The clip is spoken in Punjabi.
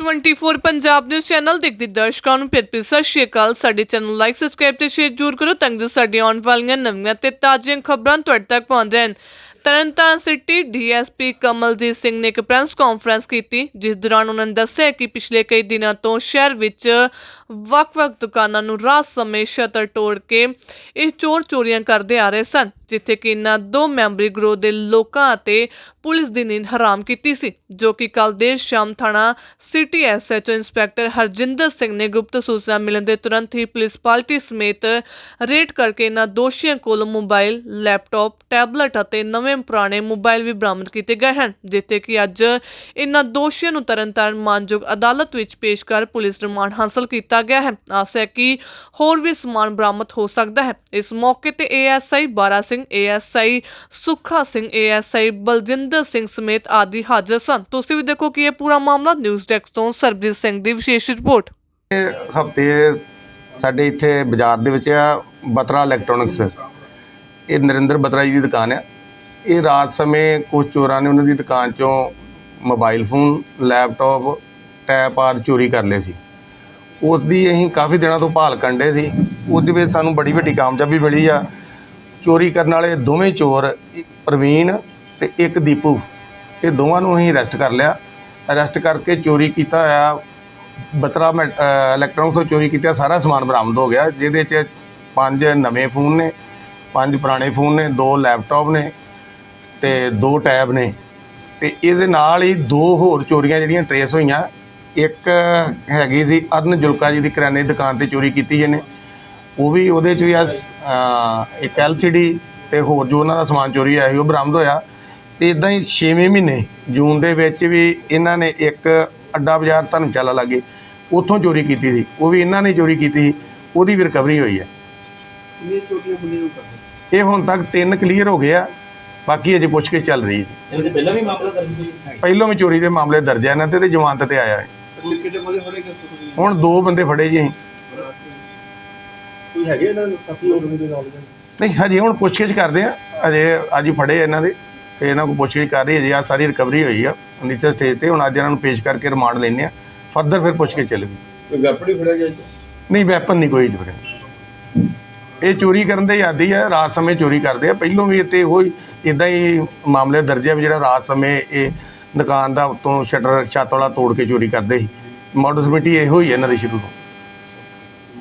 24 ਪੰਜਾਬ ਨਿਊਜ਼ ਚੈਨਲ ਦੇਖਦੇ ਦਰਸ਼ਕਾਂ ਨੂੰ ਫਿਰ ਫਿਰ ਸਤਿ ਸ਼੍ਰੀ ਅਕਾਲ। ਸਾਡੇ ਚੈਨਲ ਲਾਈਕ ਸਬਸਕ੍ਰਾਈਬ ਤੇ ਸ਼ੇਅਰ ਜ਼ਰੂਰ ਕਰੋ ਤਾਂ ਜੋ ਸਾਡੀਆਂ ਆਉਣ ਵਾਲੀਆਂ ਨਵੀਆਂ ਤੇ ਤਾਜ਼ੀਆਂ ਖਬਰਾਂ ਤੁਹਾਡੇ ਤੱਕ ਪਹੁੰਚ ਰਹਿਣ ਤਰਨਤਾਰਨ ਸਿਟੀ ਡੀਐਸਪੀ ਕਮਲਜੀਤ ਸਿੰਘ ਨੇ ਇੱਕ ਪ੍ਰੈਸ ਕਾਨਫਰੰਸ ਕੀਤੀ, ਜਿਸ ਦੌਰਾਨ ਉਹਨਾਂ ਨੇ ਦੱਸਿਆ ਕਿ ਪਿਛਲੇ ਕਈ ਦਿਨਾਂ ਤੋਂ ਸ਼ਹਿਰ ਵਿੱਚ ਵੱਖ-ਵੱਖ ਦੁਕਾਨਾਂ ਨੂੰ ਰਾਤ ਸਮੇਂ ਸ਼ਟਰ ਤੋੜ ਕੇ ਇਹ ਚੋਰ ਚੋਰੀਆਂ ਕਰਦੇ ਆ ਰਹੇ ਸਨ, ਜਿੱਥੇ ਕਿ ਇਹਨਾਂ ਦੋ ਮੈਂਬਰੀ ਗਰੋਹ ਦੇ ਲੋਕਾਂ ਅਤੇ ਪੁਲਿਸ ਦੀ ਨੀਂਦ ਹਰਾਮ ਕੀਤੀ ਸੀ, ਜੋ ਕਿ ਕੱਲ ਦੇਰ ਸ਼ਾਮ ਥਾਣਾ city SHO inspector Harjinder Singh ਨੇ ਗੁਪਤ ਸੂਚਨਾ ਮਿਲਣ ਦੇ ਤੁਰੰਤ ਹੀ ਪੁਲਿਸ ਪਾਰਟੀ ਸਮੇਤ ਰੇਡ ਕਰਕੇ ਇਹਨਾਂ ਦੋਸ਼ੀਆਂ ਕੋਲੋਂ ਮੋਬਾਈਲ, ਲੈਪਟਾਪ, ਟੈਬਲੇਟ ਅਤੇ ਨਵੇਂ ਪੁਰਾਣੇ ਮੋਬਾਈਲ ਵੀ ਬਰਾਮਦ ਕੀਤੇ ਗਏ ਹਨ, ਜਿੱਥੇ ਕਿ ਅੱਜ ਇਹਨਾਂ ਦੋਸ਼ੀਆਂ ਨੂੰ ਤਰਨਤਾਰਨ ਮਾਨਯੋਗ ਅਦਾਲਤ ਵਿੱਚ ਪੇਸ਼ ਕਰ ਪੁਲਿਸ ਰਿਮਾਂਡ ਹਾਸਲ ਕੀਤਾ ਗਿਆ ਹੈ। ਆਸ ਹੈ ਕਿ ਹੋਰ ਵੀ ਸਮਾਨ ਬਰਾਮਦ ਹੋ ਸਕਦਾ ਹੈ। ਇਸ ਮੌਕੇ ਤੇ ASI Bara Singh, ASI Sukha Singh, ASI Baljinder Singh ਸਮੇਤ ਆਦਿ ਹਾਜ਼ਰ ਸਨ। ਤੁਸੀਂ ਵੀ ਦੇਖੋ ਕਿ ਇਹ ਪੂਰਾ ਮਾਮਲਾ ਨਿਊਜ਼ ਡੈਸਕ ਤੋਂ ਸਰਬਜੀਤ ਸਿੰਘ ਦੀ ਵਿਸ਼ੇਸ਼ ਰਿਪੋਰਟ। ਹਫ਼ਤੇ ਸਾਡੇ ਇੱਥੇ ਬਾਜ਼ਾਰ ਦੇ ਵਿੱਚ ਆ ਬਤਰਾ ਇਲੈਕਟ੍ਰੋਨਿਕਸ ਇਹ ਨਰਿੰਦਰ ਬਤਰਾ ਜੀ ਦੀ ਦੁਕਾਨ ਆ। ਇਹ ਰਾਤ ਸਮੇਂ ਕੁਝ ਚੋਰਾਂ ਨੇ ਉਹਨਾਂ ਦੀ ਦੁਕਾਨ ਚੋਂ ਮੋਬਾਈਲ ਫੋਨ ਲੈਪਟਾਪ ਟੈਪ ਆਰ ਚੋਰੀ ਕਰ ਲਏ ਸੀ। ਉਸ ਦੀ ਅਸੀਂ ਕਾਫੀ ਦਿਨਾਂ ਤੋਂ ਭਾਲ ਕੰਡੇ ਸੀ। ਉਹਦੇ ਵਿੱਚ ਸਾਨੂੰ ਬੜੀ ਵੱਡੀ ਕਾਮਯਾਬੀ ਮਿਲੀ ਆ। ਚੋਰੀ ਕਰਨ ਵਾਲੇ ਦੋਵੇਂ ਚੋਰ ਪ੍ਰਵੀਨ ਤੇ ਇੱਕ ਦੀਪੂ। ਇਹ ਦੋਵਾਂ ਨੂੰ ਅਸੀਂ ਅਰੈਸਟ ਕਰ ਲਿਆ। ਅਰੈਸਟ ਕਰਕੇ ਚੋਰੀ ਕੀਤਾ ਹੋਇਆ ਬਤਰਾ ਮੈਂ- ਇਲੈਕਟ੍ਰੋਨਿਕਸ ਤੋਂ ਚੋਰੀ ਕੀਤਾ ਸਾਰਾ ਸਮਾਨ ਬਰਾਮਦ ਹੋ ਗਿਆ ਜਿਹਦੇ 'ਚ ਪੰਜ ਨਵੇਂ ਫੋਨ ਨੇ ਪੰਜ ਪੁਰਾਣੇ ਫੋਨ ਨੇ ਦੋ ਲੈਪਟਾਪ ਨੇ ਤੇ ਦੋ ਟੈਬ ਨੇ। ਤੇ ਇਹਦੇ ਨਾਲ ਹੀ ਦੋ ਹੋਰ ਚੋਰੀਆਂ ਜਿਹੜੀਆਂ ਟਰੇਸ ਹੋਈਆਂ ਇੱਕ ਹੈਗੀ ਸੀ ਅਰਨ ਜੁਲਕਾ ਜੀ ਦੀ ਕਰਿਆਨੇ ਦੀ ਦੁਕਾਨ ਤੇ ਚੋਰੀ ਕੀਤੀ ਜਿਹਨੇ। ਉਹ ਵੀ ਉਹਦੇ 'ਚ ਵੀ ਆ ਸ- ਅ, ਇੱਕ ਐਲਸੀਡੀ ਤੇ ਹੋਰ ਜੋ ਉਹਨਾਂ ਦਾ ਸਮਾਨ ਚੋਰੀ ਆਇਆ ਸੀ ਉਹ ਬਰਾਮਦ ਹੋਇਆ। ਤੇ ਇਦਾਂ ਹੀ 6ਵੇਂ ਮਹੀਨੇ ਜੂਨ ਦੇ ਵਿੱਚ ਵੀ ਇਹਨਾਂ ਨੇ ਇੱਕ ਅੱਡਾ ਬਾਜ਼ਾਰ ਧਰਮਸ਼ਾਲਾ ਲਾਗੇ। ਉੱਥੋਂ ਚੋਰੀ ਕੀਤੀ ਸੀ। ਉਹ ਵੀ ਇਹਨਾਂ ਨੇ ਚੋਰੀ ਕੀਤੀ ਸੀ। ਉਹਦੀ ਵੀ ਰਿਕਵਰੀ ਹੋਈ ਹੈ। ਇਹ ਹੁਣ ਤੱਕ ਤਿੰਨ ਕਲੀਅਰ ਹੋ ਗਏ ਆ। ਬਾਕੀ ਅਜੇ ਪੁੱਛਗਿੱਛ ਚੱਲ ਰਹੀ ਹੈ। ਇਹਦੇ ਪਹਿਲਾਂ ਵੀ ਮਾਮਲਾ ਦਰਜ ਸੀ? ਪਹਿਲੋਂ ਵੀ ਚੋਰੀ ਦੇ ਮਾਮਲੇ ਦਰਜ ਹੈ ਇਹਨਾਂ ਤੇ ਤੇ ਜ਼ਮਾਨਤ ਤੇ ਆਇਆ ਹੈ। ਹੁਣ ਦੋ ਬੰਦੇ ਫੜੇ ਜੀ। ਕੋਈ ਹੈਗੇ ਇਹਨਾਂ ਨੂੰ? ਕਾਫੀ ਹੋਰ ਬੰਦੇ ਨਾਲ ਨਹੀਂ ਹਜੇ ਹੁਣ ਪੁੱਛਗਿੱਛ ਕਰਦੇ ਆ। ਅਜੇ ਅੱਜ ਹੀ ਫੜੇ ਆ ਇਹਨਾਂ ਦੇ। ਤੇ ਇਹਨਾਂ ਕੋਲ ਪੁੱਛਗਿੱਛ ਕਰ ਰਹੀ ਹੈ ਜੀ ਆ ਸਾਰੀ ਰਿਕਵਰੀ ਹੋਈ ਆ ਨੀਚੇ ਸਟੇਜ ਤੇ ਹੁਣ ਅੱਜ ਇਹਨਾਂ ਨੂੰ ਪੇਸ਼ ਕਰਕੇ ਰਿਮਾਂਡ ਲੈਣੇ ਆ ਫਰਦਰ ਫਿਰ ਪੁੱਛ ਕੇ ਚੱਲੇਗੀ ਕੋਈ ਵੈਪਨ ਫੜਿਆ ਗਿਆ ਨਹੀਂ ਵੈਪਨ ਨਹੀਂ ਕੋਈ ਫੜਿਆ। ਇਹ ਚੋਰੀ ਕਰਨ ਦੇ ਆਦੀ ਆ ਰਾਤ ਸਮੇਂ ਚੋਰੀ ਕਰਦੇ ਆ। ਪਹਿਲੋਂ ਵੀ ਇੱਥੇ ਇਹੋ ਹੀ ਇਦਾਂ ਹੀ ਮਾਮਲੇ ਦਰਜ ਆ ਵੀ ਜਿਹੜਾ ਰਾਤ ਸਮੇਂ ਇਹ ਦੁਕਾਨ ਦਾ ਉੱਤੋਂ ਸ਼ਟਰ ਛੱਤ ਵਾਲਾ ਤੋੜ ਕੇ ਚੋਰੀ ਕਰਦੇ ਸੀ। ਮੋਡਸ ਮਿੱਟੀ ਇਹੋ ਹੀ ਹੈ ਇਹਨਾਂ ਦੀ ਸ਼ੁਰੂ ਤੋਂ।